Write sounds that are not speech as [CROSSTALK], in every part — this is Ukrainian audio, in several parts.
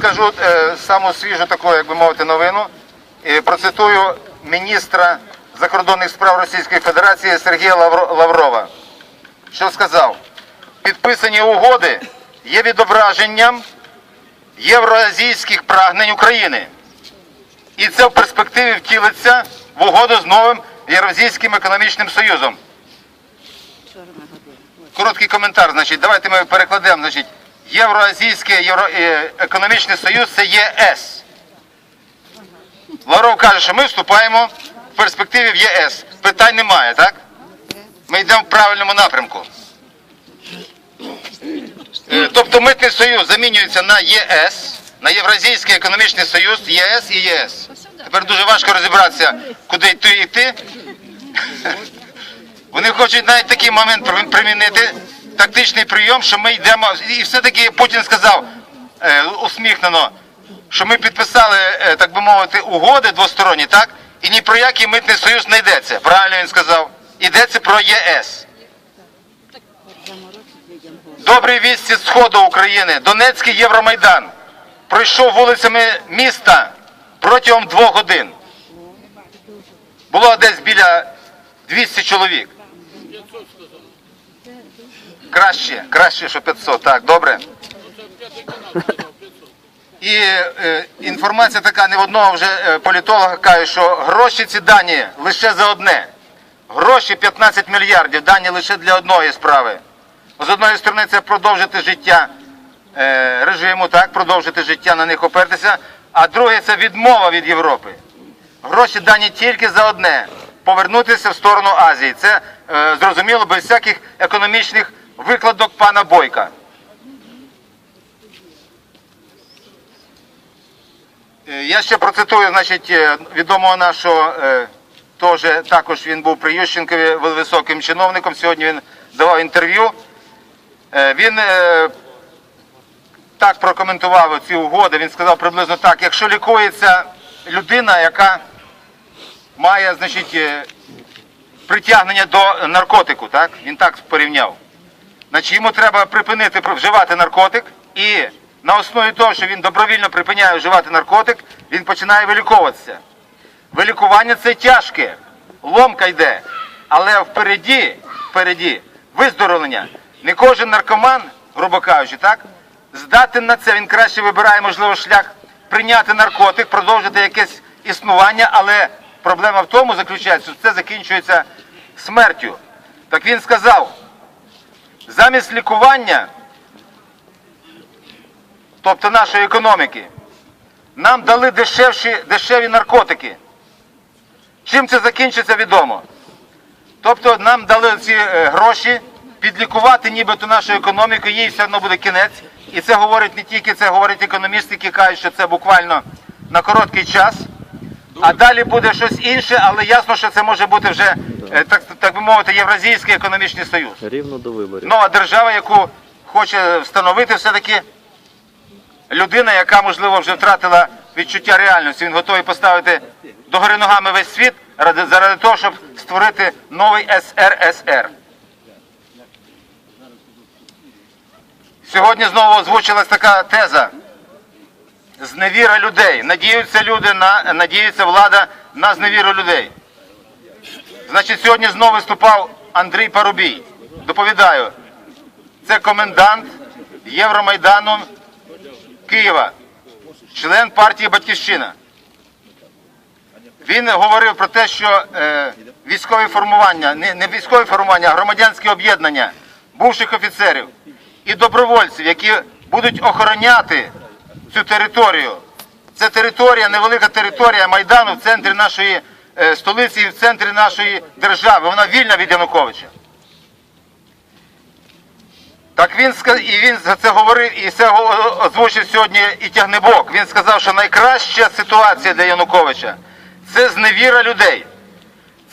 скажу е, саму свіжу таку, як би мовити, новину. І процитую міністра закордонних справ Російської Федерації Сергія Лаврова, що сказав: підписані угоди є відображенням євроазійських прагнень України. І це в перспективі втілиться в угоду з новим Євразійським економічним союзом. Короткий коментар, значить, давайте ми перекладемо. Значить, Євроазійський Євро... е, економічний союз це ЄС. Лавров каже, що ми вступаємо в перспективі в ЄС. Питань немає, так? Ми йдемо в правильному напрямку. Е, Тобто митний союз замінюється на ЄС, на Євразійський економічний союз, ЄС і ЄС. Тепер дуже важко розібратися, куди йти йти. [LAUGHS] Вони хочуть навіть такий момент примінити тактичний прийом, що ми йдемо. І все-таки Путін сказав е, усміхнено, що ми підписали, е, так би мовити, угоди двосторонні, так? І ні про який митний союз не йдеться. Правильно він сказав. Йдеться про ЄС. Добрий вісті з сходу України, Донецький Євромайдан пройшов вулицями міста протягом двох годин. Було десь біля 200 чоловік. Краще, краще, що 500. Так, добре. І е, інформація така не в одного вже е, політолога каже, що гроші ці дані лише за одне. Гроші 15 мільярдів, дані лише для одної справи. З одної сторони, це продовжити життя е, режиму, так, продовжити життя на них опертися, а друге це відмова від Європи. Гроші дані тільки за одне повернутися в сторону Азії. Це е, зрозуміло без всяких економічних викладок пана Бойка. Е, Я ще процитую, значить, е, відомого нашого, е, теж також він був при Ющенкові високим чиновником. Сьогодні він давав інтерв'ю. Він так прокоментував ці угоди. Він сказав приблизно так: якщо лікується людина, яка має, значить, притягнення до наркотику, так? Він так порівняв. Значить, йому треба припинити вживати наркотик, і на основі того, що він добровільно припиняє вживати наркотик, він починає виліковуватися. Вилікування це тяжке, ломка йде. Але впереді, впереді виздоровлення. Не кожен наркоман, грубо кажучи, так, здатен на це. Він краще вибирає, можливо, шлях прийняти наркотик, продовжити якесь існування, але проблема в тому заключається, що це закінчується смертю. Так він сказав, замість лікування, тобто нашої економіки, нам дали дешевші, дешеві наркотики. Чим це закінчиться, відомо. Тобто нам дали ці е, гроші підлікувати нібито нашу економіку, їй все одно буде кінець. І це говорить не тільки це, говорять економісти, які кажуть, що це буквально на короткий час. А далі буде щось інше, але ясно, що це може бути вже, так, так би мовити, Євразійський економічний союз. Рівно до виборів. Нова держава, яку хоче встановити все-таки людина, яка, можливо, вже втратила відчуття реальності. Він готовий поставити догори ногами весь світ ради, заради того, щоб створити новий СРСР. Сьогодні знову озвучилась така теза. Зневіра людей. Надіються люди на надіється влада на зневіру людей. Значить, сьогодні знову виступав Андрій Парубій. Доповідаю, це комендант Євромайдану Києва, член партії Батьківщина. Він говорив про те, що е, військові формування, не, не військові формування, а громадянські об'єднання бувших офіцерів і добровольців, які будуть охороняти цю територію. Це територія, невелика територія Майдану в центрі нашої столиці і в центрі нашої держави. Вона вільна від Януковича. Так він і він за це говорив, і це озвучив сьогодні і Тягнебок. Він сказав, що найкраща ситуація для Януковича це зневіра людей,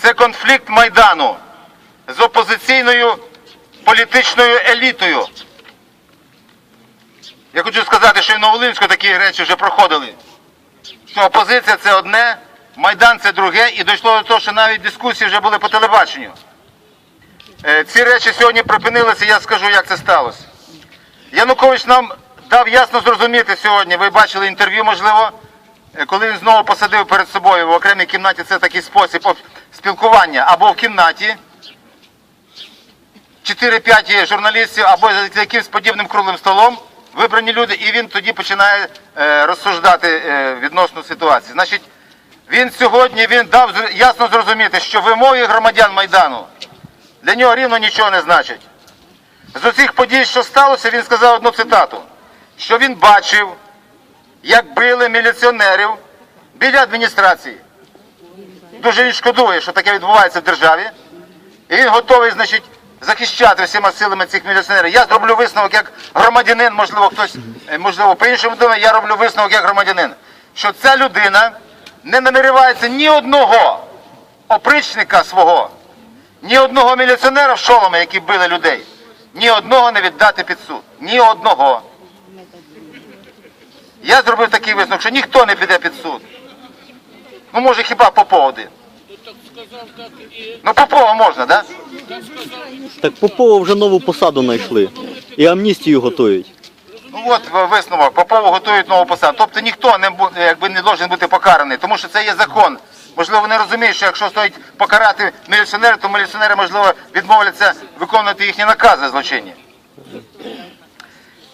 це конфлікт Майдану з опозиційною політичною елітою. Я хочу сказати, що і в Новолинську такі речі вже проходили. Що опозиція це одне, Майдан це друге, і дійшло до того, що навіть дискусії вже були по телебаченню. Е, Ці речі сьогодні припинилися, я скажу, як це сталося. Янукович нам дав ясно зрозуміти сьогодні, ви бачили інтерв'ю, можливо, е, коли він знову посадив перед собою в окремій кімнаті, це такий спосіб спілкування, або в кімнаті 4-5 журналістів, або за якимось подібним круглим столом, вибрані люди, і він тоді починає е, розсуждати відносно ситуації. Значить, він сьогодні він дав ясно зрозуміти, що вимоги громадян Майдану для нього рівно нічого не значать. З усіх подій, що сталося, він сказав одну цитату, що він бачив, як били міліціонерів біля адміністрації. Дуже він шкодує, що таке відбувається в державі. І він готовий, значить, захищати всіма силами цих міліціонерів. Я зроблю висновок як громадянин, можливо, хтось, е, можливо, по-іншому думає, я роблю висновок як громадянин, що ця людина не наміряється ні одного опричника свого, ні одного міліціонера в шоломи, які били людей, ні одного не віддати під суд. Ні одного. Я зробив такий висновок, що ніхто не піде під суд. Ну, може, хіба Попов один. Ну, Попова можна, так? Да? Так Попова вже нову посаду знайшли. І амністію готують. Ну от висновок. Попову готують нову посаду. Тобто ніхто не якби не должен бути покараний, тому що це є закон. Можливо, вони розуміють, що якщо стоїть покарати міліціонери, то міліціонери, можливо, відмовляться виконувати їхні накази злочинні.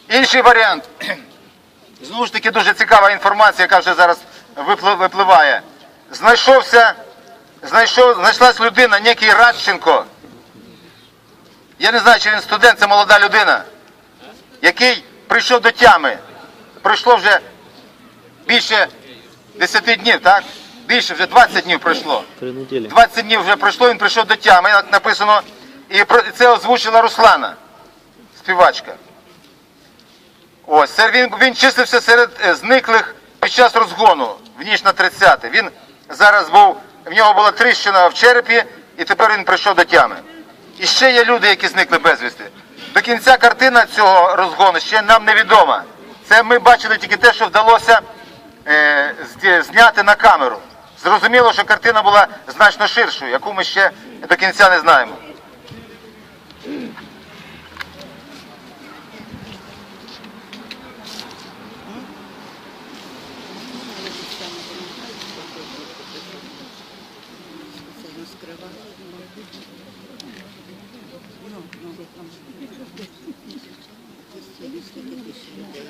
Інший варіант. [CLEARS THROAT] Знову ж таки, дуже цікава інформація, яка вже зараз випливає. Знайшовся, знайшов, знайшлась людина, некий Радченко. Я не знаю, чи він студент, це молода людина який прийшов до тями. Пройшло вже більше 10 днів, так? Більше вже 20 днів пройшло. 20 днів вже пройшло, він прийшов до тями, як написано, і це озвучила Руслана, співачка. Ось, він, він числився серед е, зниклих під час розгону в ніч на 30. Він зараз був, в нього була тріщина в черепі, і тепер він прийшов до тями. І ще є люди, які зникли безвісти. До кінця картина цього розгону ще нам невідома. Це ми бачили тільки те, що вдалося е, зняти на камеру. Зрозуміло, що картина була значно ширшою, яку ми ще до кінця не знаємо. Скривати ну, ну, там. Скільки тисяч людей?